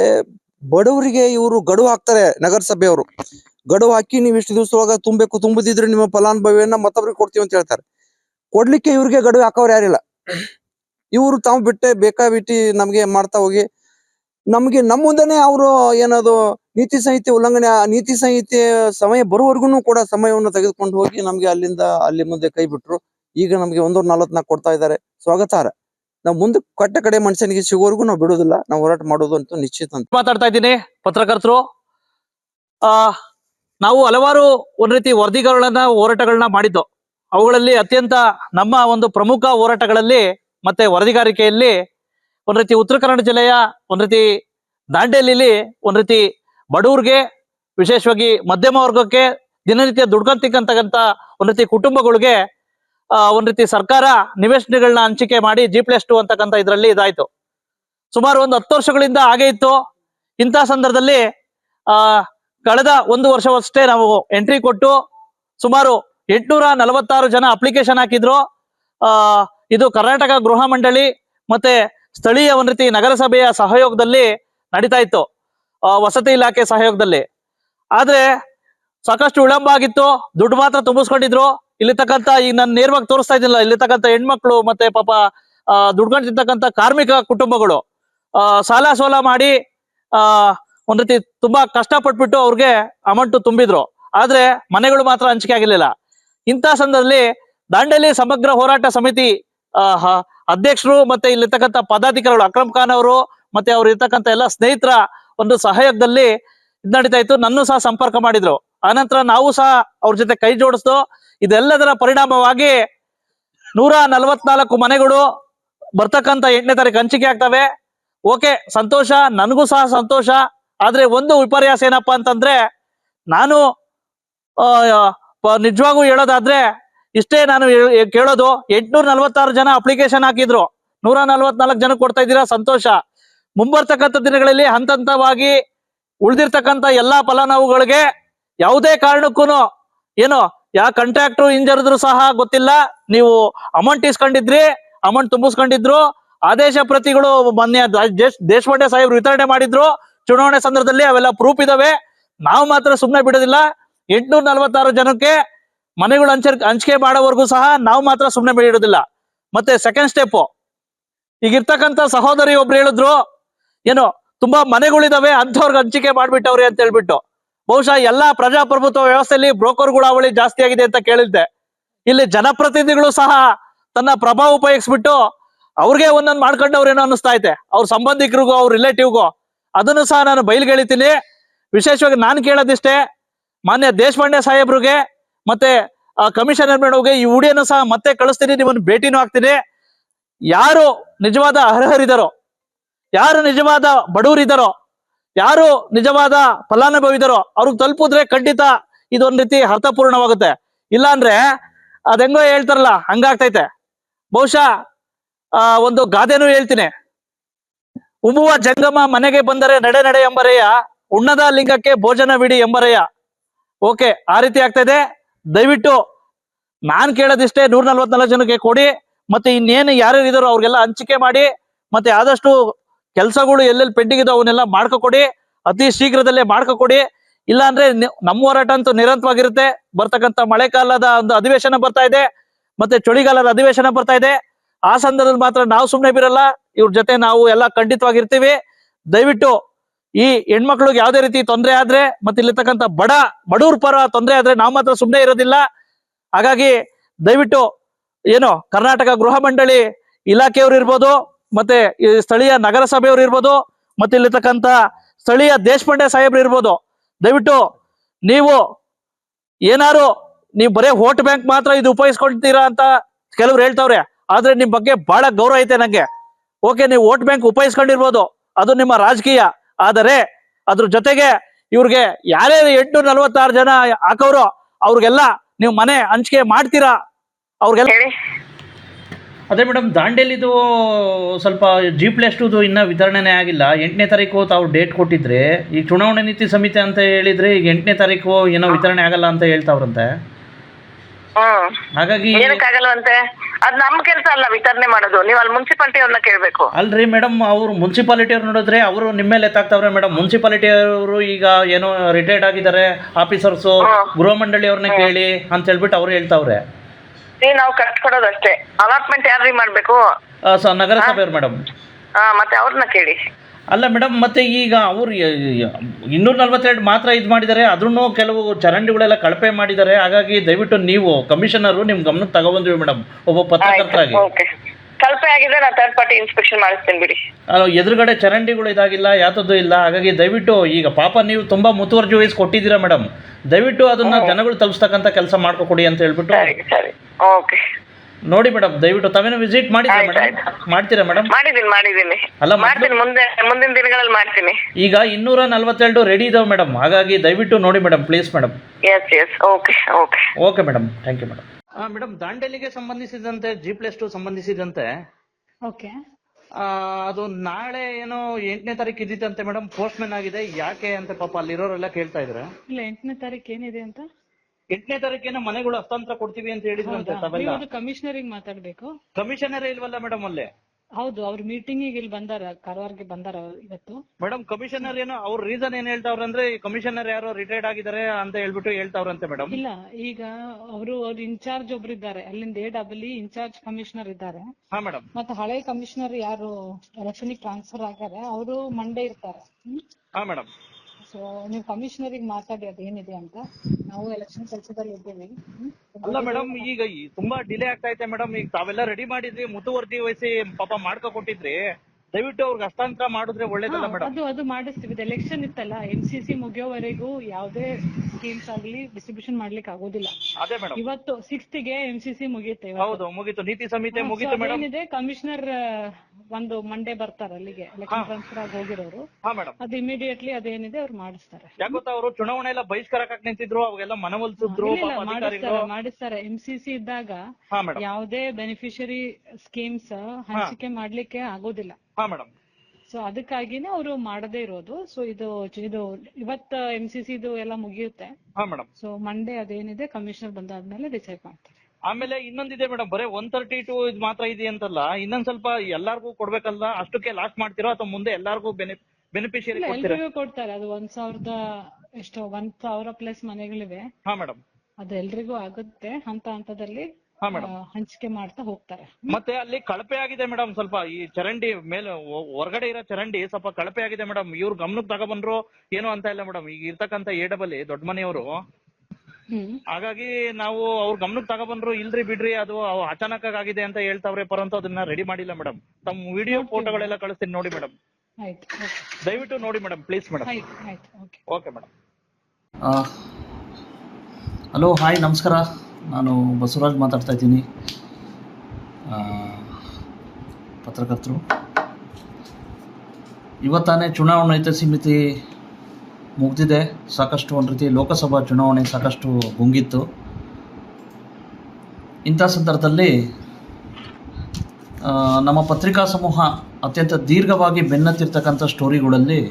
ಬಡವರಿಗೆ ಇವರು ಗಡುವು ಹಾಕ್ತಾರೆ ನಗರಸಭೆಯವರು. ಗಡುವು ಹಾಕಿ ನೀವು ಇಷ್ಟು ದಿವಸದೊಳಗ ತುಂಬಬೇಕು, ತುಂಬದಿದ್ರೆ ನಿಮ್ಮ ಫಲಾನುಭವಿಯನ್ನ ಮತ್ತೊಬ್ರಿಗೆ ಕೊಡ್ತೀವಿ ಅಂತ ಹೇಳ್ತಾರೆ. ಕೊಡ್ಲಿಕ್ಕೆ ಇವ್ರಿಗೆ ಗಡುವು ಹಾಕೋರು ಯಾರಿಲ್ಲ. ಇವರು ತಾವು ಬಿಟ್ಟೆ ಬೇಕಾ ಬಿಟ್ಟಿ ನಮ್ಗೆ ಮಾಡ್ತಾ ಹೋಗಿ, ನಮ್ಗೆ ನಮ್ಮ ಮುಂದೆನೆ ಅವರು ಏನದು ನೀತಿ ಸಂಹಿತೆ ಉಲ್ಲಂಘನೆ, ನೀತಿ ಸಂಹಿತೆ ಸಮಯ ಬರುವವರೆಗೂ ಕೂಡ ಸಮಯವನ್ನು ತೆಗೆದುಕೊಂಡು ಹೋಗಿ ನಮ್ಗೆ ಅಲ್ಲಿಂದ ಅಲ್ಲಿ ಮುಂದೆ ಕೈ ಬಿಟ್ರು. ಈಗ ನಮ್ಗೆ ಒಂದೂರ ನಲವತ್ನಾಲ್ಕು ಕೊಡ್ತಾ ಇದ್ದಾರೆ. ಸ್ವಾಗತಾರ್ಹ. ನಾವು ಮುಂದೆ ಕಟ್ಟ ಕಡೆ ಮನುಷ್ಯನಿಗೆ ಸಿಗೋವರೆಗೂ ನಾವು ಬಿಡುದಿಲ್ಲ ನಾವು ಹೋರಾಟ ಮಾಡೋದು ಅಂತ ನಿಶ್ಚಿತ ಅಂತ. ಮಾತಾಡ್ತಾ ಇದ್ದೀನಿ, ಪತ್ರಕರ್ತರು. ಆ, ನಾವು ಹಲವಾರು ಒಂದ್ ರೀತಿ ವರದಿಗಳನ್ನ, ಹೋರಾಟಗಳನ್ನ ಮಾಡಿದ್ದು. ಅವುಗಳಲ್ಲಿ ಅತ್ಯಂತ ನಮ್ಮ ಒಂದು ಪ್ರಮುಖ ಹೋರಾಟಗಳಲ್ಲಿ ಮತ್ತೆ ವರದಿಗಾರಿಕೆಯಲ್ಲಿ ಒಂದ್ ರೀತಿ ಉತ್ತರ ಕನ್ನಡ ಜಿಲ್ಲೆಯ ಒಂದ್ ರೀತಿ ದಾಂಡೇಲಿಲಿ ಒಂದ್ ರೀತಿ ಬಡವ್ರಿಗೆ, ವಿಶೇಷವಾಗಿ ಮಧ್ಯಮ ವರ್ಗಕ್ಕೆ ದಿನನಿತ್ಯ ದುಡ್ಕೊಂತಿಕ್ಕಂತಕ್ಕಂತ ಒಂದ್ ರೀತಿ ಕುಟುಂಬಗಳಿಗೆ ಒಂದ್ ರೀತಿ ಸರ್ಕಾರ ನಿವೇಶನಗಳನ್ನ ಹಂಚಿಕೆ ಮಾಡಿ ಜಿ ಪ್ಲಸ್ ಟು ಅಂತಕ್ಕಂಥ ಇದರಲ್ಲಿ ಇದಾಯ್ತು. ಸುಮಾರು ಒಂದು ಹತ್ತು ವರ್ಷಗಳಿಂದ ಹಾಗೆ ಇತ್ತು. ಇಂಥ ಸಂದರ್ಭದಲ್ಲಿ, ಆ, ಕಳೆದ ಒಂದು ವರ್ಷವಷ್ಟೇ ನಾವು ಎಂಟ್ರಿ ಕೊಟ್ಟು ಸುಮಾರು ಎಂಟ್ನೂರ ನಲವತ್ತಾರು ಜನ ಅಪ್ಲಿಕೇಶನ್ ಹಾಕಿದ್ರು. ಆ, ಇದು ಕರ್ನಾಟಕ ಗೃಹ ಮಂಡಳಿ ಮತ್ತೆ ಸ್ಥಳೀಯ ಒಂದ್ ರೀತಿ ನಗರಸಭೆಯ ಸಹಯೋಗದಲ್ಲಿ ನಡೀತಾ ಇತ್ತು. ವಸತಿ ಇಲಾಖೆ ಸಹಯೋಗದಲ್ಲಿ. ಆದ್ರೆ ಸಾಕಷ್ಟು ವಿಳಂಬ ಆಗಿತ್ತು. ದುಡ್ಡು ಮಾತ್ರ ತುಂಬಿಸ್ಕೊಂಡಿದ್ರು. ಇಲ್ಲಿ ತಕ್ಕಂತ ಈಗ ನಾನು ನೇರವಾಗಿ ತೋರಿಸ್ತಾ ಇದ್ದಿಲ್ಲ ಇಲ್ಲಿ ತಕ್ಕಂತ ಹೆಣ್ಮಕ್ಳು ಮತ್ತೆ ಪಾಪ ದುಡ್ಕೊಂಡು ತಿಂತಕ್ಕಂತ ಕಾರ್ಮಿಕ ಕುಟುಂಬಗಳು ಸಾಲ ಸೋಲ ಮಾಡಿ, ಆ, ಒಂದ್ ರೀತಿ ತುಂಬಾ ಕಷ್ಟಪಟ್ಬಿಟ್ಟು ಅವ್ರಿಗೆ ಅಮೌಂಟ್ ತುಂಬಿದ್ರು. ಆದ್ರೆ ಮನೆಗಳು ಮಾತ್ರ ಹಂಚಿಕೆ ಆಗಿರ್ಲಿಲ್ಲ. ಇಂಥ ಸಂದರ್ಭದಲ್ಲಿ ದಾಂಡೇಲಿ ಸಮಗ್ರ ಹೋರಾಟ ಸಮಿತಿ ಅಧ್ಯಕ್ಷರು ಮತ್ತೆ ಇಲ್ಲಿರ್ತಕ್ಕಂಥ ಪದಾಧಿಕಾರಿಗಳು ಅಕ್ರಮ್ ಖಾನ್ ಅವರು ಮತ್ತೆ ಅವ್ರು ಇರ್ತಕ್ಕಂಥ ಎಲ್ಲ ಸ್ನೇಹಿತರ ಒಂದು ಸಹಯೋಗದಲ್ಲಿ ಇದ್ ನಡೀತಾ ಇತ್ತು. ನನ್ನೂ ಸಹ ಸಂಪರ್ಕ ಮಾಡಿದ್ರು. ಆನಂತರ ನಾವು ಸಹ ಅವ್ರ ಜೊತೆ ಕೈ ಜೋಡಿಸ್ದು ಇದೆಲ್ಲದರ ಪರಿಣಾಮವಾಗಿ ನೂರ ನಲವತ್ನಾಲ್ಕು ಮನೆಗಳು ಬರ್ತಕ್ಕಂತ ಎಂಟನೇ ತಾರೀಕು ಹಂಚಿಕೆ ಆಗ್ತವೆ. ಓಕೆ, ಸಂತೋಷ, ನನಗೂ ಸಹ ಸಂತೋಷ. ಆದ್ರೆ ಒಂದು ವಿಪರ್ಯಾಸ ಏನಪ್ಪಾ ಅಂತಂದ್ರೆ, ನಾನು ನಿಜವಾಗೂ ಹೇಳೋದಾದ್ರೆ, ಇಷ್ಟೇ ನಾನು ಕೇಳೋದು, ಎಂಟ್ನೂರ ನಲವತ್ತಾರು ಜನ ಅಪ್ಲಿಕೇಶನ್ ಹಾಕಿದ್ರು. ನೂರ ನಲವತ್ನಾಲ್ಕು ಜನ ಕೊಡ್ತಾ ಇದ್ದೀರಾ? ಸಂತೋಷ. ಮುಂಬರ್ತಕ್ಕಂಥ ದಿನಗಳಲ್ಲಿ ಹಂತ ಹಂತವಾಗಿ ಉಳಿದಿರ್ತಕ್ಕಂಥ ಎಲ್ಲಾ ಫಲಾನುಭವಿಗಳಿಗೆ ಯಾವುದೇ ಕಾರಣಕ್ಕೂ ಏನು ಯಾವ ಕಾಂಟ್ರಾಕ್ಟ್ರು ಹಿಂಜರಿದ್ರು ಸಹ ಗೊತ್ತಿಲ್ಲ. ನೀವು ಅಮೌಂಟ್ ಇಸ್ಕೊಂಡಿದ್ರಿ ಅಮೌಂಟ್ ತುಂಬಿಸ್ಕೊಂಡಿದ್ರು. ಆದೇಶ ಪ್ರತಿಗಳು ಮೊನ್ನೆ ದೇಶಪಾಂಡೆ ಸಾಹೇಬ್ರು ವಿತರಣೆ ಮಾಡಿದ್ರು. ಚುನಾವಣೆ ಸಂದರ್ಭದಲ್ಲಿ ಅವೆಲ್ಲ ಪ್ರೂಫ್ ಇದಾವೆ. ನಾವು ಮಾತ್ರ ಸುಮ್ಮನೆ ಬಿಡೋದಿಲ್ಲ. ಎಂಟ್ನೂರ ನಲವತ್ತಾರು ಜನಕ್ಕೆ ಮನೆಗಳು ಹಂಚ ಹಂಚಿಕೆ ಮಾಡೋವರೆಗೂ ಸಹ ನಾವು ಮಾತ್ರ ಸುಮ್ಮನೆ ಬಿಡೋದಿಲ್ಲ. ಮತ್ತೆ ಸೆಕೆಂಡ್ ಸ್ಟೆಪ್ ಈಗ ಇರ್ತಕ್ಕಂಥ ಸಹೋದರಿ ಒಬ್ರು ಹೇಳಿದ್ರು, ಏನು, ತುಂಬಾ ಮನೆಗಳಿದಾವೆ, ಅಂಥವ್ರಿಗೆ ಹಂಚಿಕೆ ಮಾಡ್ಬಿಟ್ಟವ್ರೆ ಅಂತ ಹೇಳ್ಬಿಟ್ಟು. ಬಹುಶಃ ಎಲ್ಲಾ ಪ್ರಜಾಪ್ರಭುತ್ವ ವ್ಯವಸ್ಥೆಯಲ್ಲಿ ಬ್ರೋಕರ್ಗಳ ಅವಳಿ ಜಾಸ್ತಿ ಆಗಿದೆ ಅಂತ ಕೇಳಿದ್ದೆ. ಇಲ್ಲಿ ಜನಪ್ರತಿನಿಧಿಗಳು ಸಹ ತನ್ನ ಪ್ರಭಾವ ಉಪಯೋಗಿಸ್ಬಿಟ್ಟು ಅವ್ರಿಗೆ ಒಂದೊಂದು ಮಾಡ್ಕೊಂಡವ್ರೇನೋ ಅನ್ನಿಸ್ತಾ ಐತೆ ಅವ್ರ ಸಂಬಂಧಿಕರಿಗೂ, ಅವ್ರ ರಿಲೇಟಿವ್ಗೂ, ಅದನ್ನು ಸಹ ನಾನು ಬಯಲ್ಗೆಳಿತೀನಿ ವಿಶೇಷವಾಗಿ ನಾನು ಕೇಳೋದಿಷ್ಟೇ, ಮಾನ್ಯ ದೇಶಪಾಂಡೆ ಸಾಹೇಬ್ರಿಗೆ ಮತ್ತೆ ಕಮಿಷನರ್ ಮೇಡಮ್ಗೆ ಈ ವಿಡಿಯೋನು ಸಹ ಮತ್ತೆ ಕಳಿಸ್ತೀನಿ, ನಿಮ್ಮನ್ನು ಭೇಟಿನೂ ಆಗ್ತೀನಿ. ಯಾರು ನಿಜವಾದ ಅರ್ಹರಿದಾರೋ ಯಾರು ನಿಜವಾದ ಬಡವರಿದ್ದಾರೋ ಯಾರು ನಿಜವಾದ ಫಲಾನುಭವಿದರೋ ಅವ್ರಿಗೆ ತಲುಪಿದ್ರೆ ಖಂಡಿತ ಇದೊಂದ್ ರೀತಿ ಅರ್ಥಪೂರ್ಣವಾಗುತ್ತೆ. ಇಲ್ಲ ಅಂದ್ರೆ ಅದೆಂಗೋ ಹೇಳ್ತಾರಲ್ಲ, ಹಂಗಾಗ್ತೈತೆ. ಬಹುಶಃ, ಆ, ಒಂದು ಗಾದೆನೂ ಹೇಳ್ತೀನಿ. ಉಮ್ಮುವ ಜಂಗಮ ಮನೆಗೆ ಬಂದರೆ ನಡೆ ನಡೆ ಎಂಬರಯ್ಯ ಉಣ್ಣದ ಲಿಂಗಕ್ಕೆ ಭೋಜನವಿಡಿ ಎಂಬರಯ್ಯ ಓಕೆ, ಆ ರೀತಿ ಆಗ್ತಾ ಇದೆ ದಯವಿಟ್ಟು ನಾನ್ ಕೇಳೋದಿಷ್ಟೇ ನೂರ ನಲ್ವತ್ನಾಲ್ಕು ಜನಕ್ಕೆ ಕೊಡಿ, ಮತ್ತೆ ಇನ್ನೇನು ಯಾರ್ಯಾರು ಇದಾರೋ ಅವ್ರಿಗೆಲ್ಲ ಹಂಚಿಕೆ ಮಾಡಿ, ಮತ್ತೆ ಆದಷ್ಟು ಕೆಲಸಗಳು ಎಲ್ಲೆಲ್ಲಿ ಪೆಂಡಿಂಗ್ ಇದಾವೆ ಅವನ್ನೆಲ್ಲ ಮಾಡ್ಕೊಡಿ ಅತಿ ಶೀಘ್ರದಲ್ಲೇ ಮಾಡ್ಕೊಡಿ ಇಲ್ಲ ಅಂದ್ರೆ ನಮ್ಮ ಹೋರಾಟ ಅಂತೂ ನಿರಂತರವಾಗಿರುತ್ತೆ. ಬರ್ತಕ್ಕಂಥ ಮಳೆಗಾಲದ ಒಂದು ಅಧಿವೇಶನ ಬರ್ತಾ ಇದೆ. ಮತ್ತೆ ಚಳಿಗಾಲದ ಅಧಿವೇಶನ ಬರ್ತಾ ಇದೆ. ಆ ಸಂದರ್ಭದಲ್ಲಿ ಮಾತ್ರ ನಾವು ಸುಮ್ಮನೆ ಬಿರಲ್ಲ ಇವ್ರ ಜೊತೆ ನಾವು ಎಲ್ಲ ಖಂಡಿತವಾಗಿರ್ತೀವಿ. ದಯವಿಟ್ಟು ಈ ಹೆಣ್ಮಕ್ಳಿಗೆ ಯಾವುದೇ ರೀತಿ ತೊಂದರೆ ಆದ್ರೆ, ಮತ್ತೆ ಇಲ್ಲಿರ್ತಕ್ಕಂಥ ಬಡ, ಬಡವ್ರ ಪರ ತೊಂದರೆ ಆದ್ರೆ ನಾವು ಮಾತ್ರ ಸುಮ್ಮನೆ ಇರೋದಿಲ್ಲ. ಹಾಗಾಗಿ ದಯವಿಟ್ಟು, ಏನು, ಕರ್ನಾಟಕ ಗೃಹ ಮಂಡಳಿ ಇಲಾಖೆಯವರು ಇರ್ಬೋದು ಮತ್ತೆ ಈ ಸ್ಥಳೀಯ ನಗರಸಭೆಯವರು ಇರ್ಬೋದು, ಮತ್ತೆ ಇಲ್ಲಿರ್ತಕ್ಕಂಥ ಸ್ಥಳೀಯ ದೇಶಪಾಂಡೆ ಸಾಹೇಬ್ರು ಇರ್ಬೋದು. ದಯವಿಟ್ಟು ನೀವು ಏನಾರು, ನೀವು ಬರೇ ವೋಟ್ ಬ್ಯಾಂಕ್ ಮಾತ್ರ ಇದು ಉಪಯೋಗಿಸ್ಕೊಳ್ತೀರಾ ಅಂತ ಕೆಲವ್ರು ಹೇಳ್ತಾವ್ರೆ, ಆದ್ರೆ ನಿಮ್ ಬಗ್ಗೆ ಬಹಳ ಗೌರವ ಐತೆ ನಂಗೆ. ಓಕೆ, ನೀವು ವೋಟ್ ಬ್ಯಾಂಕ್ ಉಪಯೋಗಿಸ್ಕೊಂಡಿರ್ಬೋದು, ಅದು ನಿಮ್ಮ ರಾಜಕೀಯ, ಆದರೆ ಅದ್ರ ಜೊತೆಗೆ ಇವ್ರಿಗೆ ಯಾರೇ ಎಂಟು ನಲ್ವತ್ತಾರು ಜನ ಹಾಕೋರು ಅವ್ರಿಗೆಲ್ಲ ನೀವು ಮನೆ ಹಂಚಿಕೆ ಮಾಡ್ತೀರಾ? ಅವ್ರಿಗೆಲ್ಲ ಅದೇ ಮೇಡಮ್ ದಾಂಡೇಲಿದು ಸ್ವಲ್ಪ ಜಿ ಪ್ಲಸ್ ಟೂದು ಇನ್ನೂ ವಿತರಣೆನೇ ಆಗಿಲ್ಲ. ಎಂಟನೇ ತಾರೀಕು ತಾವು ಡೇಟ್ ಕೊಟ್ಟಿದ್ರೆ ಈ ಚುನಾವಣೆ ನೀತಿ ಸಮಿತಿ ಅಂತ ಹೇಳಿದ್ರೆ ಈಗ ಎಂಟನೇ ತಾರೀಕು ಏನೋ ವಿತರಣೆ ಆಗಲ್ಲ ಅಂತ ಹೇಳ್ತಾವ್ರಂತೆ. ಹಾಗಾಗಿ ಏನಕ್ಕಾಗಲ್ವಂತೆ ಅದು ನಮ್ಮ ಕೆಲಸ ಅಲ್ಲ ವಿತರಣೆ ಮಾಡೋದು. ನೀವು ಅಲ್ಲಿ ಮುನ್ಸಿಪಾಲಿಟಿ ಅವ್ರನ್ನ ಕೇಳಬೇಕು. ಅಲ್ರಿ ಮೇಡಮ್ ಅವರು ಮುನ್ಸಿಪಾಲಿಟಿ ಅವ್ರು ನೋಡಿದ್ರೆ ಅವರು ನಿಮ್ಮ ಮೇಲೆ ಎತ್ತಾಗ್ತಾವ್ರೆ ಮೇಡಮ್ ಮುನ್ಸಿಪಾಲಿಟಿ ಅವರು ಈಗ ಏನೋ ರಿಟೈರ್ಡ್ ಆಗಿದ್ದಾರೆ ಆಫೀಸರ್ಸು ಗೃಹ ಮಂಡಳಿ ಅವ್ರನ್ನ ಕೇಳಿ ಅಂತ ಹೇಳ್ಬಿಟ್ಟು ಅವ್ರು ಹೇಳ್ತಾವ್ರೆ. ಈ ನಾವು ಕಟ್ಕೊಡೋದಷ್ಟೇ. ಅಲಾಟ್ಮೆಂಟ್ ಯಾರ್ರಿ ಮಾಡಬೇಕು? ಆ, ಸ ನಗರಸಭೆಯವ್ರು ಮೇಡಮ್ ಹಾ ಮತ್ತೆ ಅವ್ರನ್ನ ಕೇಳಿ. ಅಲ್ಲ ಮೇಡಮ್ ಮತ್ತೆ ಈಗ ಅವ್ರು ಇನ್ನೂರ ನಲ್ವತ್ತೆರಡು ಮಾತ್ರ ಇದು ಮಾಡಿದ್ದಾರೆ ಅದನ್ನು ಕೆಲವು ಚರಂಡಿಗಳೆಲ್ಲ ಕಳಪೆ ಮಾಡಿದ್ದಾರೆ ಹಾಗಾಗಿ ದಯವಿಟ್ಟು ನೀವು ಕಮಿಷನರು ನಿಮ್ ಗಮನಕ್ಕೆ ತಗೊಬಂದ್ವಿ ಮೇಡಮ್ ಒಬ್ಬ ಪತ್ರಕರ್ತರಾಗಿ. ಓಕೆ. ಕಲ್ಪೆ ಆಗಿದೆ ನಾ ಥರ್ಡ್ ಪಾರ್ಟಿ ಇನ್ಸ್ಪೆಕ್ಷನ್ ಮಾಡಿಸ್ತೀನಿ ಬಿಡಿ. ಆ, ಎದುರುಗಡೆ ಚರಂಡಿಗಳು ಇದಾಗಿಲ್ಲ ಯಾತದ್ದು ಇಲ್ಲ. ಹಾಗಾಗಿ ದಯವಿಟ್ಟು ಈಗ ಪಾಪ ನೀವು ತುಂಬಾ ಮುತುವರ್ಜಿ ವಹಿಸಿ ಕೊಟ್ಟಿದ್ದೀರಾ ಮೇಡಮ್ ದಯವಿಟ್ಟು ಅದನ್ನ ಜನಗಳು ತಲುಪಿಸ್ತಕ್ಕಂಥ ಕೆಲಸ ಮಾಡ್ಕೊಡಿ ಅಂತ ಹೇಳ್ಬಿಟ್ಟು ಸರಿ ಸರಿ. ಓಕೆ ನೋಡಿ ಮೇಡಮ್ ದಯವಿಟ್ಟು ತಾವೇನು ವಿಸಿಟ್ ಮಾಡಿದ್ರೆ ಆಯ್ತು, ಮೇಡಮ್ ಆಯ್ತು. ಮಾಡ್ತೀರಾ ಮೇಡಮ್ ಮಾಡಿದೀನಿ ಮಾಡಿದ್ದೀನಿ. ಅಲ್ಲ, ಮೊದ್ಲು- ಮಾಡ್ತೀನಿ ಮುಂದೆ ಮುಂದಿನ ದಿನಗಳಲ್ಲಿ ಮಾಡ್ತೀನಿ. ಈಗ ಇನ್ನೂರ ನಲ್ವತ್ತೆರಡು ರೆಡಿ ಇದಾವೆ ಮೇಡಮ್ ಹಾಗಾಗಿ ದಯವಿಟ್ಟು ನೋಡಿ madam please madam yes yes okay okay okay madam thank you madam madam ದಾಂಡೇಲಿಗೆ ಸಂಬಂಧಿಸಿದಂತೆ ಜಿ ಪ್ಲಸ್ ಟು ಸಂಬಂಧಿಸಿದಂತೆ ಓಕೆ. ಆ, ಅದು ನಾಳೆ ಏನೋ ಎಂಟನೇ ತಾರೀಕು ಇದ್ದಿತ್ತಂತೆ ಮೇಡಮ್ ಪೋಸ್ಟ್ ಮ್ಯಾನ್ ಆಗಿದೆ ಯಾಕೆ ಅಂತ ಪಾಪ ಅಲ್ಲಿರೋರೆಲ್ಲ ಕೇಳ್ತಾ ಇದ್ರೆ ಇಲ್ಲ ಎಂಟನೇ ತಾರೀಕು ಏನಿದೆ ಅಂತ? ಎಂಟನೇ ತಾರೀಕೇನೋ ಮನೆಗಳು ಹಸ್ತಾಂತರ ಕೊಡ್ತೀವಿ ಅಂತ ಹೇಳಿದ್ರು ಕಮಿಷನರ್ ತಾವೆಲ್ಲ. ಕಮಿಷನರಿಗೆ ಮಾತಾಡ್ಬೇಕು. ಕಮಿಷನರೇ ಇಲ್ವಲ್ಲ ಮೇಡಮ್ ಅಲ್ಲಿ? ಹೌದು ಅವ್ರ ಮೀಟಿಂಗಿಗೆ ಇಲ್ಲಿ ಬಂದಾರ ಕಾರವಾರ್ಗೆ ಬಂದಾರ ಇವತ್ತು. ಮೇಡಮ್ ಕಮಿಷನರ್ ಏನೋ ಅವ್ರ ರೀಸನ್ ಏನ್ ಹೇಳ್ತಾವ್ರ ಅಂದ್ರೆ ಕಮಿಷನರ್ ಯಾರೋ ರಿಟೈರ್ಡ್ ಆಗಿದ್ದಾರೆ ಅಂತ ಹೇಳ್ಬಿಟ್ಟು ಹೇಳ್ತಾವ್ರಂತೆ ಮೇಡಮ್ ಇಲ್ಲ ಈಗ ಅವರು ಅವ್ರ ಇನ್ಚಾರ್ಜ್ ಒಬ್ರು ಇದ್ದಾರೆ. ಅಲ್ಲಿಂದ ಎ ಡಬ್ಲ್ಯೂ ಇನ್ಚಾರ್ಜ್ ಕಮಿಷನರ್ ಇದ್ದಾರೆ. ಹಾ ಮೇಡಮ್ ಮತ್ತೆ ಹಳೆ ಕಮಿಷನರ್ ಯಾರು ಎಲೆಕ್ಷನ್ ಟ್ರಾನ್ಸ್ಫರ್ ಆಗ್ಯಾರ ಅವರು ಮಂಡೇ ಇರ್ತಾರೆ. ಹಾ ಮೇಡಮ್ ಸೊ ನೀವು ಕಮಿಷನರಿಗೆ ಮಾತಾಡಿ ಅದೇನಿದೆ ಅಂತ. ನಾವು ಎಲೆಕ್ಷನ್ ಕೆಲಸದಲ್ಲಿ ಇದ್ದೀವಿ? ಅಲ್ಲ ಮೇಡಮ್ ಈಗ ಈ ತುಂಬಾ ಡಿಲೇ ಆಗ್ತಾ ಐತೆ ಮೇಡಮ್ ಈಗ ತಾವೆಲ್ಲ ರೆಡಿ ಮಾಡಿದ್ರಿ ಮುತುವರ್ಜಿ ವಹಿಸಿ ಪಾಪ ಮಾಡ್ಕೊ ಕೊಟ್ಟಿದ್ರಿ. ದಯವಿಟ್ಟು ಅವ್ರಿಗೆ ಹಸ್ತಾಂತರ ಮಾಡಿದ್ರೆ ಒಳ್ಳೇದಲ್ಲ ಮೇಡಮ್ ಅದು ಅದು ಮಾಡಿಸ್ತೀವಿ. ಇದು ಎಲೆಕ್ಷನ್ ಇತ್ತಲ್ಲ ಎನ್ ಸಿ ಸಿ ಮುಗಿಯೋವರೆಗೂ ಯಾವುದೇ ಸ್ಕೀಮ್ಸ್ ಆಗ್ಲಿ ಡಿಸ್ಟ್ರಿಬ್ಯೂಷನ್ ಮಾಡ್ಲಿಕ್ಕೆ ಆಗೋದಿಲ್ಲ. ಅದೇ ಮೇಡಮ್ ಇವತ್ತು ಸಿಕ್ಸ್ತ್ಗೆ ಎನ್ ಸಿ ಸಿ ಮುಗಿಯುತ್ತೆ ಇವತ್ತು. ಹೌದು ಮುಗೀತು. ನೀತಿ ಸಂಹಿತೆ ಹಾ, ಮುಗೀತು so ಮೇಡಮ್ ಅದೇನಿದೆ? ಕಮಿಷನರ್ ಒಂದು ಮಂಡೆ ಬರ್ತಾರೆ ಅಲ್ಲಿಗೆ ಎಲೆಕ್ಷನ್ ಟ್ರಾನ್ಸ್ಫರ್ ಆಗಿ ಹೋಗಿರೋರು. ಹಾ ಮೇಡಮ್ ಅದು ಇಮಿಡಿಯೇಟ್ಲಿ ಅದೇನಿದೆ ಅವ್ರು ಮಾಡಿಸ್ತಾರೆ. ಅವರು ಚುನಾವಣೆ ಎಲ್ಲ ಬಹಿಷ್ಕಾರಕ್ಕೆ ನಿಂತಿದ್ರು ಅವಾಗೆಲ್ಲ ಮನವೊಲಿಸಿದ್ರು ಇಲ್ಲ, ಪಾಪ ಅಧಿಕಾರಿಗಳು. ಮಾಡಿಸ್ತಾರೆ. ಮಾಡಿಸ್ತಾರೆ ಎಂ ಸಿ ಸಿ ಇದ್ದಾಗ ಹಾ ಮೇಡಮ್ ಯಾವುದೇ ಬೆನಿಫಿಷರಿ ಸ್ಕೀಮ್ಸ್ ಹಂಚಿಕೆ ಮಾಡ್ಲಿಕ್ಕೆ ಆಗೋದಿಲ್ಲ. ಹಾ ಮೇಡಮ್ ಸೊ ಅದಕ್ಕಾಗಿನೇ ಅವರು ಮಾಡದೇ ಇರೋದು. ಸೊ ಇದು ಇದು ಇವತ್ತ ಎಂ ಸಿ ಸಿ ಇದು ಎಲ್ಲ ಮುಗಿಯುತ್ತೆ. ಹಾ ಮೇಡಮ್ ಸೊ ಮಂಡೇ ಅದೇನಿದೆ ಕಮಿಷನರ್ ಬಂದಾದ್ಮೇಲೆ ಡಿಸೈಡ್ ಮಾಡ್ತಾರೆ. ಆಮೇಲೆ ಇನ್ನೊಂದಿದೆ ಮೇಡಮ್ ಬರೇ ಒನ್ ತರ್ಟಿ ಟು ಇದು ಮಾತ್ರ ಇದೆ ಅಂತಲ್ಲ ಇನ್ನೊಂದ್ ಸ್ವಲ್ಪ ಎಲ್ಲಾರ್ಗೂ ಕೊಡ್ಬೇಕಲ್ಲ ಅಷ್ಟಕ್ಕೆ ಲಾಸ್ಟ್ ಮಾಡ್ತಿರೋ ಅಥವಾ ಮುಂದೆ ಎಲ್ಲಾರ್ಗೂ ಬೆನಿಫಿಷಿಯರಿ ಕೊಡ್ತೀರಾ? ಎಲ್ರಿಗೂ ಕೊಡ್ತಾರೆ ಅದು ಒಂದ್ ಸಾವಿರದ ಎಷ್ಟು ಒಂದ್ ಸಾವಿರ ಪ್ಲಸ್ ಮನೆಗಳಿವೆ. ಹಾ ಮೇಡಮ್. ಅದು ಎಲ್ರಿಗೂ ಆಗುತ್ತೆ ಹಂತ ಹಂತದಲ್ಲಿ ಹಾ ಮೇಡಮ್. ಹಂಚಿಕೆ ಮಾಡ್ತಾ ಹೋಗ್ತಾರೆ. ಮತ್ತೆ ಅಲ್ಲಿ ಕಳಪೆ ಆಗಿದೆ ಮೇಡಮ್ ಸ್ವಲ್ಪ ಈ ಚರಂಡಿ ಮೇಲೆ ಹೊರಗಡೆ ಇರೋ ಚರಂಡಿ ಸ್ವಲ್ಪ ಕಳಪೆ ಆಗಿದೆ ಮೇಡಮ್ ಇವ್ರು ಗಮನಕ್ಕೆ ತಗೊಬಂದ್ರು ಏನು ಅಂತ ಇಲ್ಲ ಮೇಡಮ್ ಈಗ ಇರ್ತಕ್ಕಂತ ಎ ಡಬಲ್ ದೊಡ್ಡ ಮನೆಯವರು ಹಾಗಾಗಿ ನಾವು ಅವ್ರ ಗಮನಕ್ಕೆ ತಗೊಬಂದ್ರು ಇಲ್ರಿ ಬಿಡ್ರಿ ಅದು ಅವ್ ಅಚಾನಕ್ ಆಗಿದೆ ಅಂತ ಹೇಳ್ತಾವ್ರೆ ಪರಂತು ಅದನ್ನ ರೆಡಿ ಮಾಡಿಲ್ಲ ಮೇಡಮ್ ತಮ್ಮ ವಿಡಿಯೋ ಫೋಟೋಗಳೆಲ್ಲ ಕಳಿಸ್ತೀನಿ ನೋಡಿ ಮೇಡಮ್ ದಯವಿಟ್ಟು ನೋಡಿ madam please madam okay madam hello hi ನಮಸ್ಕಾರ. ನಾನು ಬಸವರಾಜ್ ಮಾತಾಡ್ತಾ ಇದ್ದೀನಿ. ಪತ್ರಕರ್ತರು. ಇವತ್ತಾನೆ ಚುನಾವಣಾ ಹಿತ ಸಮಿತಿ ಮುಗ್ದಿದೆ. ಸಾಕಷ್ಟು ಒಂದು ರೀತಿ ಲೋಕಸಭಾ ಚುನಾವಣೆ ಸಾಕಷ್ಟು ಗುಂಗಿತ್ತು ಇಂಥ ಸಂದರ್ಭದಲ್ಲಿ ನಮ್ಮ ಪತ್ರಿಕಾ ಸಮೂಹ ಅತ್ಯಂತ ದೀರ್ಘವಾಗಿ ಬೆನ್ನತ್ತಿರ್ತಕ್ಕಂಥ ಸ್ಟೋರಿಗಳಲ್ಲಿ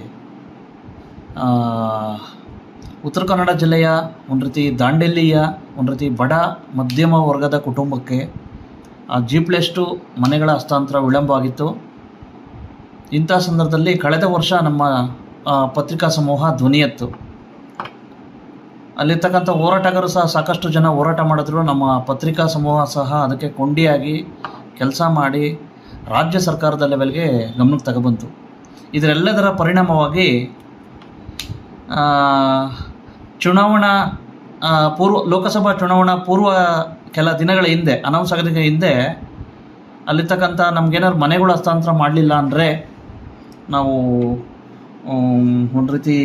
ಉತ್ತರ ಕನ್ನಡ ಜಿಲ್ಲೆಯ ಒಂದು ರೀತಿ ದಾಂಡೇಲಿಯ ಒಂದು ರೀತಿ ಬಡ ಮಧ್ಯಮ ವರ್ಗದ ಕುಟುಂಬಕ್ಕೆ ಆ ಜೀಪ್ಲೆಷ್ಟು ಮನೆಗಳ ಹಸ್ತಾಂತರ ವಿಳಂಬ ಆಗಿತ್ತು ಇಂಥ ಸಂದರ್ಭದಲ್ಲಿ ಕಳೆದ ವರ್ಷ ನಮ್ಮ ಪತ್ರಿಕಾ ಸಮೂಹ ಧ್ವನಿ ಎತ್ತು. ಅಲ್ಲಿರ್ತಕ್ಕಂಥ ಹೋರಾಟಗಾರರು ಸಹ ಸಾಕಷ್ಟು ಜನ ಹೋರಾಟ ಮಾಡಿದ್ರು. ನಮ್ಮ ಪತ್ರಿಕಾ ಸಮೂಹ ಸಹ ಅದಕ್ಕೆ ಕೊಂಡಿಯಾಗಿ ಕೆಲಸ ಮಾಡಿ ರಾಜ್ಯ ಸರ್ಕಾರದ ಲೆವೆಲ್ಗೆ ಗಮನಕ್ಕೆ ತಗೊಬಂತು. ಇದರೆಲ್ಲದರ ಪರಿಣಾಮವಾಗಿ ಚುನಾವಣಾ ಪೂರ್ವ, ಲೋಕಸಭಾ ಚುನಾವಣಾ ಪೂರ್ವ ಕೆಲ ದಿನಗಳ ಹಿಂದೆ ಅನೌನ್ಸ್ ಆಗೋದಕ್ಕೆ ಹಿಂದೆ, ಅಲ್ಲಿರ್ತಕ್ಕಂಥ ನಮಗೇನಾದ್ರು ಮನೆಗಳು ಹಸ್ತಾಂತರ ಮಾಡಲಿಲ್ಲ ಅಂದರೆ ನಾವು ಒಂದು ರೀತಿ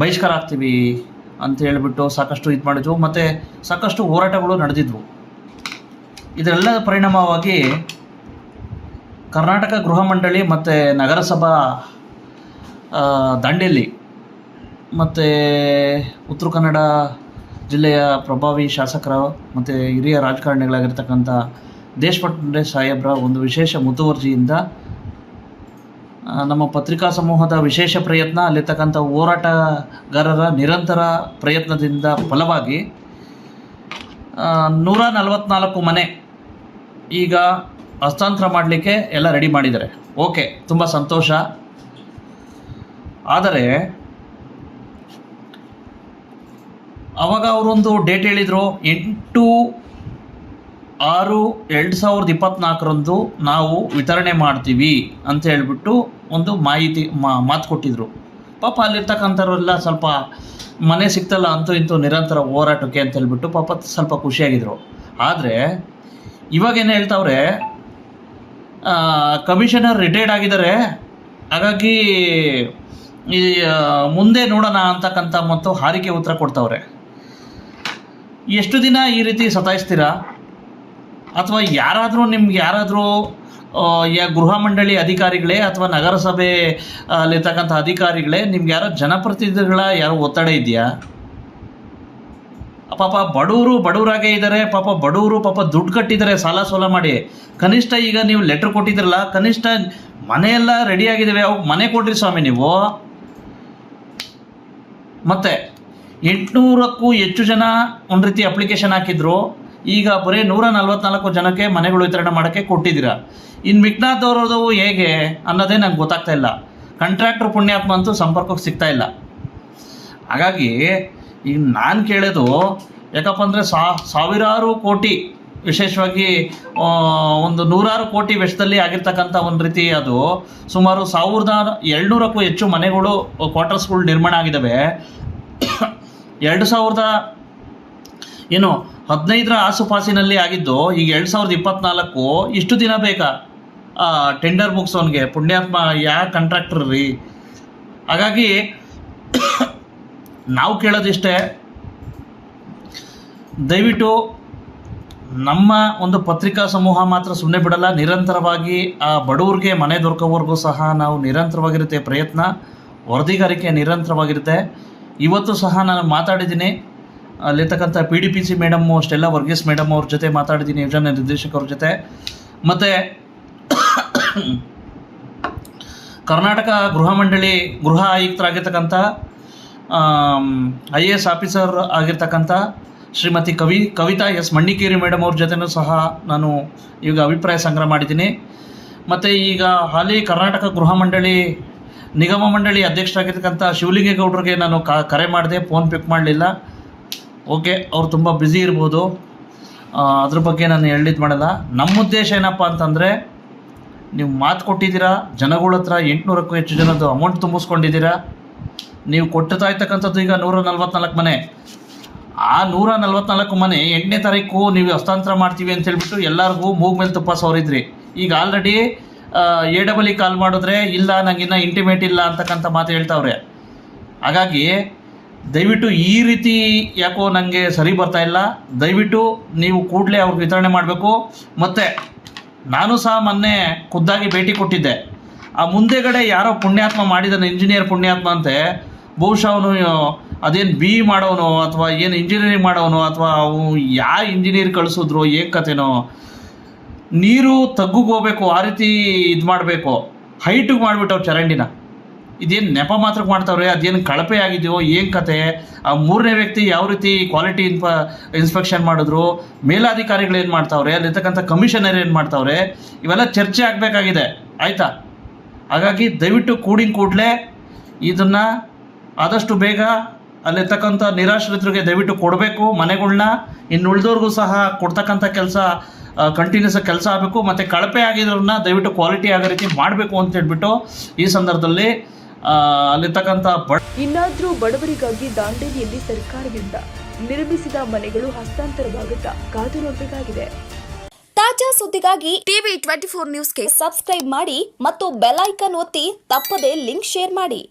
ಬಹಿಷ್ಕಾರ ಆಗ್ತೀವಿ ಅಂತ ಹೇಳಿಬಿಟ್ಟು ಸಾಕಷ್ಟು ಇದು ಮಾಡಿದ್ವು. ಮತ್ತು ಸಾಕಷ್ಟು ಹೋರಾಟಗಳು ನಡೆದಿದ್ವು. ಇದರೆಲ್ಲ ಪರಿಣಾಮವಾಗಿ ಕರ್ನಾಟಕ ಗೃಹ ಮಂಡಳಿ ಮತ್ತು ನಗರಸಭಾ ದಾಂಡೇಲಿ ಮತ್ತು ಉತ್ತರ ಕನ್ನಡ ಜಿಲ್ಲೆಯ ಪ್ರಭಾವಿ ಶಾಸಕರ ಮತ್ತು ಹಿರಿಯ ರಾಜಕಾರಣಿಗಳಾಗಿರ್ತಕ್ಕಂಥ ದೇಶಪಾಂಡೆ ಸಾಹೇಬ್ರ ಒಂದು ವಿಶೇಷ ಮುತುವರ್ಜಿಯಿಂದ ನಮ್ಮ ಪತ್ರಿಕಾ ಸಮೂಹದ ವಿಶೇಷ ಪ್ರಯತ್ನ, ಅಲ್ಲಿರ್ತಕ್ಕಂಥ ಹೋರಾಟಗಾರರ ನಿರಂತರ ಪ್ರಯತ್ನದಿಂದ ಫಲವಾಗಿ ನೂರ ನಲವತ್ನಾಲ್ಕು ಮನೆ ಈಗ ಹಸ್ತಾಂತರ ಮಾಡಲಿಕ್ಕೆ ಎಲ್ಲ ರೆಡಿ ಮಾಡಿದ್ದಾರೆ. ಓಕೆ ತುಂಬ ಸಂತೋಷ. ಆದರೆ, ಅವಾಗ ಅವರೊಂದು ಡೇಟ್ ಹೇಳಿದರು, ಎಂಟು ಆರು ಎರಡು ಸಾವಿರದ ಇಪ್ಪತ್ತ್ನಾಲ್ಕರಂದು ನಾವು ವಿತರಣೆ ಮಾಡ್ತೀವಿ ಅಂತ ಹೇಳ್ಬಿಟ್ಟು ಒಂದು ಮಾಹಿತಿ ಮಾತು ಕೊಟ್ಟಿದ್ರು. ಪಾಪ ಅಲ್ಲಿರ್ತಕ್ಕಂಥವ್ರೆಲ್ಲ ಸ್ವಲ್ಪ ಮನೆ ಸಿಗ್ತಲ್ಲ ಅಂತೂ ಇಂತೂ ನಿರಂತರ ಹೋರಾಟಕ್ಕೆ ಅಂತ ಹೇಳ್ಬಿಟ್ಟು ಪಾಪ ಸ್ವಲ್ಪ ಖುಷಿಯಾಗಿದ್ರು. ಆದರೆ ಇವಾಗೇನು ಹೇಳ್ತಾವ್ರೆ ಕಮಿಷನರ್ ರಿಟೈರ್ಡ್ ಆಗಿದ್ದಾರೆ. ಹಾಗಾಗಿ ಈ ಮುಂದೆ ನೋಡೋಣ ಅಂತಕ್ಕಂಥ ಮತ್ತು ಹಾರಿಕೆ ಉತ್ತರ ಕೊಡ್ತಾವ್ರೆ. ಎಷ್ಟು ದಿನ ಈ ರೀತಿ ಸತಾಯಿಸ್ತೀರಾ? ಅಥವಾ ಯಾರಾದರೂ ನಿಮ್ಗೆ ಯಾರಾದರೂ ಯಾ ಗೃಹ ಮಂಡಳಿ ಅಧಿಕಾರಿಗಳೇ ಅಥವಾ ನಗರಸಭೆ ಅಲ್ಲಿರ್ತಕ್ಕಂಥ ಅಧಿಕಾರಿಗಳೇ ನಿಮ್ಗೆ ಯಾರೋ ಜನಪ್ರತಿನಿಧಿಗಳ ಯಾರೋ ಒತ್ತಡ ಇದೆಯಾ? ಪಾಪ ಬಡವರು ಬಡವರಾಗೇ ಇದ್ದಾರೆ, ಪಾಪ ಬಡವರು ಪಾಪ ದುಡ್ಡು ಕಟ್ಟಿದ್ದಾರೆ, ಸಾಲ ಸೋಲ ಮಾಡಿ. ಕನಿಷ್ಠ ಈಗ ನೀವು ಲೆಟ್ರ್ ಕೊಟ್ಟಿದ್ರಲ್ಲ, ಕನಿಷ್ಠ ಮನೆಯೆಲ್ಲ ರೆಡಿ ಆಗಿದ್ದಾವೆ ಅವು ಮನೆ ಕೊಡ್ರಿ ಸ್ವಾಮಿ ನೀವು. ಮತ್ತೆ ಎಂಟುನೂರಕ್ಕೂ ಹೆಚ್ಚು ಜನ ಒಂದು ರೀತಿ ಅಪ್ಲಿಕೇಶನ್ ಹಾಕಿದ್ರು. ಈಗ ಬರೀ ನೂರ ನಲ್ವತ್ನಾಲ್ಕು ಜನಕ್ಕೆ ಮನೆಗಳು ವಿತರಣೆ ಮಾಡೋಕ್ಕೆ ಕೊಟ್ಟಿದ್ದೀರಾ. ಇನ್ನು ಮಿಕ್ನಾಥವ್ರದ್ದು ಹೇಗೆ ಅನ್ನೋದೇ ನಂಗೆ ಗೊತ್ತಾಗ್ತಾ ಇಲ್ಲ. ಕಾಂಟ್ರಾಕ್ಟ್ರ್ ಪುಣ್ಯಾತ್ಮ ಅಂತೂ ಸಂಪರ್ಕಕ್ಕೆ ಸಿಗ್ತಾ ಇಲ್ಲ. ಹಾಗಾಗಿ ಈಗ ನಾನು ಕೇಳೋದು, ಯಾಕಪ್ಪ ಅಂದರೆ ಸಾವಿರಾರು ಕೋಟಿ ವಿಶೇಷವಾಗಿ ಒಂದು ನೂರಾರು ಕೋಟಿ ವೆಚ್ಚದಲ್ಲಿ ಆಗಿರ್ತಕ್ಕಂಥ ಒಂದು ರೀತಿ ಅದು, ಸುಮಾರು ಸಾವಿರದ ಏಳ್ನೂರಕ್ಕೂ ಹೆಚ್ಚು ಮನೆಗಳು ಕ್ವಾರ್ಟರ್ಸ್ಗಳು ನಿರ್ಮಾಣ ಆಗಿದ್ದಾವೆ ಎರಡು ಸಾವಿರದ, ಏನು ಹದಿನೈದರ ಆಸುಪಾಸಿನಲ್ಲಿ ಆಗಿದ್ದು, ಈಗ ಎರಡು ಸಾವಿರದ ಇಪ್ಪತ್ನಾಲ್ಕು, ಇಷ್ಟು ದಿನ ಬೇಕಾ ಟೆಂಡರ್ ಮುಗಿಸೋನ್ಗೆ ಪುಣ್ಯಾತ್ಮ ಯಾ ಕಾಂಟ್ರಾಕ್ಟರ್ ರೀ? ಹಾಗಾಗಿ, ನಾವು ಕೇಳೋದಿಷ್ಟೇ, ದಯವಿಟ್ಟು ನಮ್ಮ ಒಂದು ಪತ್ರಿಕಾ ಸಮೂಹ ಮಾತ್ರ ಸುಮ್ಮನೆ ಬಿಡಲ್ಲ, ನಿರಂತರವಾಗಿ ಆ ಬಡವ್ರಿಗೆ ಮನೆ ದೊರಕೋವರೆಗೂ ಸಹ ನಾವು ನಿರಂತರವಾಗಿರುತ್ತೆ ಪ್ರಯತ್ನ, ವರದಿಗಾರಿಕೆ ನಿರಂತರವಾಗಿರುತ್ತೆ. ಇವತ್ತು ಸಹ ನಾನು ಮಾತಾಡಿದ್ದೀನಿ ಅಲ್ಲಿರ್ತಕ್ಕಂಥ P D P C madam ಅಷ್ಟೆಲ್ಲ ವರ್ಗೀಸ್ ಮೇಡಮ್ ಅವ್ರ ಜೊತೆ ಮಾತಾಡಿದ್ದೀನಿ ಯೋಜನೆ ನಿರ್ದೇಶಕರ ಜೊತೆ. ಮತ್ತು ಕರ್ನಾಟಕ ಗೃಹ ಮಂಡಳಿ ಗೃಹ ಆಯುಕ್ತರಾಗಿರ್ತಕ್ಕಂಥ ಐ ಎ ಎಸ್ ಆಫೀಸರ್ ಆಗಿರ್ತಕ್ಕಂಥ ಶ್ರೀಮತಿ ಕವಿ, ಕವಿತಾ ಎಸ್ ಮಣ್ಣಿಕೇರಿ ಮೇಡಮ್ ಅವ್ರ ಜೊತೆನೂ ಸಹ ನಾನು ಈಗ ಅಭಿಪ್ರಾಯ ಸಂಗ್ರಹ ಮಾಡಿದ್ದೀನಿ. ಮತ್ತು ಈಗ ಹಾಲಿ ಕರ್ನಾಟಕ ಗೃಹ ಮಂಡಳಿ ನಿಗಮ ಮಂಡಳಿ ಅಧ್ಯಕ್ಷರಾಗಿರ್ತಕ್ಕಂಥ ಶಿವಲಿಂಗೇಗೌಡರಿಗೆ ನಾನು ಕರೆ ಮಾಡಿದೆ, ಫೋನ್ ಪಿಕ್ ಮಾಡಲಿಲ್ಲ. ಓಕೆ ಅವ್ರು ತುಂಬ ಬ್ಯುಸಿ ಇರ್ಬೋದು. ಅದ್ರ ಬಗ್ಗೆ ನಾನು ಹೇಳಿದ್ ಮಾಡಲ್ಲ. ನಮ್ಮ ಉದ್ದೇಶ ಏನಪ್ಪ ಅಂತಂದರೆ, ನೀವು ಮಾತು ಕೊಟ್ಟಿದ್ದೀರಾ, ಜನಗಳ ಹತ್ರ ಎಂಟುನೂರಕ್ಕೂ ಹೆಚ್ಚು ಜನದ್ದು ಅಮೌಂಟ್ ತುಂಬಿಸ್ಕೊಂಡಿದ್ದೀರಾ, ನೀವು ಕೊಡ್ತಾ ಇರ್ತಕ್ಕಂಥದ್ದು ಈಗ ನೂರ ನಲ್ವತ್ನಾಲ್ಕು ಮನೆ. ಆ ನೂರ ನಲ್ವತ್ನಾಲ್ಕು ಮನೆ ಎಂಟನೇ ತಾರೀಕು ನೀವು ಹಸ್ತಾಂತರ ಮಾಡ್ತೀವಿ ಅಂತ ಹೇಳ್ಬಿಟ್ಟು ಎಲ್ಲರಿಗೂ ಮೂಗ್ ಮೇಲೆ ತುಪ್ಪ ಸವರಿದ್ರಿ. ಈಗ ಆಲ್ರೆಡಿ ಎ ಡಬಲ್ ಕಾಲ್ ಮಾಡಿದ್ರೆ ಇಲ್ಲ, ನಂಗಿನ್ನ ಇಂಟಿಮೇಟ್ ಇಲ್ಲ ಅಂತಕ್ಕಂಥ ಮಾತು ಹೇಳ್ತಾವ್ರೆ. ಹಾಗಾಗಿ ದಯವಿಟ್ಟು ಈ ರೀತಿ ಯಾಕೋ ನನಗೆ ಸರಿ ಬರ್ತಾ ಇಲ್ಲ. ದಯವಿಟ್ಟು ನೀವು ಕೂಡಲೇ ಅವ್ರಿಗೆ ವಿತರಣೆ ಮಾಡಬೇಕು. ಮತ್ತು ನಾನು ಸಹ ಮೊನ್ನೆ ಖುದ್ದಾಗಿ ಭೇಟಿ ಕೊಟ್ಟಿದ್ದೆ. ಆ ಮುಂದೆಗಡೆ ಯಾರೋ ಪುಣ್ಯಾತ್ಮ ಮಾಡಿದ್ದಾನೆ ಇಂಜಿನಿಯರ್ ಪುಣ್ಯಾತ್ಮ ಅಂತೆ. ಬಹುಶಃ ಅವನು ಅದೇನು ಬಿ ಇ ಮಾಡೋನು ಅಥವಾ ಏನು ಇಂಜಿನಿಯರಿಂಗ್ ಮಾಡೋನು ಅಥವಾ ಅವು ಯಾವ ಇಂಜಿನಿಯರ್ ಕಳಿಸಿದ್ರು ಏಕತೆನೋ ಕತೆನೋ. ನೀರು ತಗ್ಗುಗೆ ಹೋಗ್ಬೇಕು, ಆ ರೀತಿ ಇದು ಮಾಡಬೇಕು ಹೈಟಿಗೆ ಮಾಡಿಬಿಟ್ಟವ್ರು ಚರಂಡಿನ. ಇದೇನು ನೆಪ ಮಾತ್ರ ಮಾಡ್ತಾವ್ರೆ ಅದೇನು ಕಳಪೆ ಆಗಿದೆಯೋ? ಏನು ಕತೆ? ಆ ಮೂರನೇ ವ್ಯಕ್ತಿ ಯಾವ ರೀತಿ ಕ್ವಾಲಿಟಿ ಇನ್ಫ ಇನ್ಸ್ಪೆಕ್ಷನ್ ಮಾಡಿದ್ರು? ಮೇಲಾಧಿಕಾರಿಗಳು ಏನು ಮಾಡ್ತಾವ್ರೆ? ಅಲ್ಲಿರ್ತಕ್ಕಂಥ ಕಮಿಷನರ್ ಏನು ಮಾಡ್ತಾವ್ರೆ? ಇವೆಲ್ಲ ಚರ್ಚೆ ಆಗಬೇಕಾಗಿದೆ. ಆಯಿತಾ? ಹಾಗಾಗಿ ದಯವಿಟ್ಟು ಕೂಡಿನ ಕೂಡಲೇ ಇದನ್ನು ಆದಷ್ಟು ಬೇಗ ಅಲ್ಲಿರ್ತಕ್ಕಂಥ ನಿರಾಶ್ರಿತರಿಗೆ ದಯವಿಟ್ಟು ಕೊಡಬೇಕು. ಮನೆಗಳನ್ನ ಇನ್ನು ಉಳಿದವ್ರಿಗೂ ಸಹ ಕೊಡ್ತಕ್ಕಂಥ ಕೆಲಸ ಕಂಟಿನ್ಯೂಸ್ ಕೆಲಸ ಆಗಬೇಕು. ಮತ್ತು ಕಳಪೆ ಆಗಿರೋರನ್ನ ದಯವಿಟ್ಟು ಕ್ವಾಲಿಟಿ ಆಗೋ ರೀತಿ ಮಾಡಬೇಕು ಅಂತ ಹೇಳ್ಬಿಟ್ಟು ಈ ಸಂದರ್ಭದಲ್ಲಿ ಅಲ್ಲಿರ್ತಕ್ಕಂಥ ಬಡ ಇನ್ನಾದ್ರೂ ಬಡವರಿಗಾಗಿ ದಾಂಡೇಲಿಯಲ್ಲಿ ಸರ್ಕಾರದಿಂದ ನಿರ್ಮಿಸಿದ ಮನೆಗಳು ಹಸ್ತಾಂತರವಾಗುತ್ತಾ ಕಾದು ನೋಡಬೇಕಾಗಿದೆ ತಾಜಾ ಸುದ್ದಿಗಾಗಿ ಟಿವಿ ಟ್ವೆಂಟಿ ಫೋರ್ ನ್ಯೂಸ್ಗೆ ಸಬ್ಸ್ಕ್ರೈಬ್ ಮಾಡಿ ಮತ್ತು ಬೆಲ್ ಐಕನ್ ಒತ್ತಿ ತಪ್ಪದೇ ಲಿಂಕ್ ಶೇರ್ ಮಾಡಿ.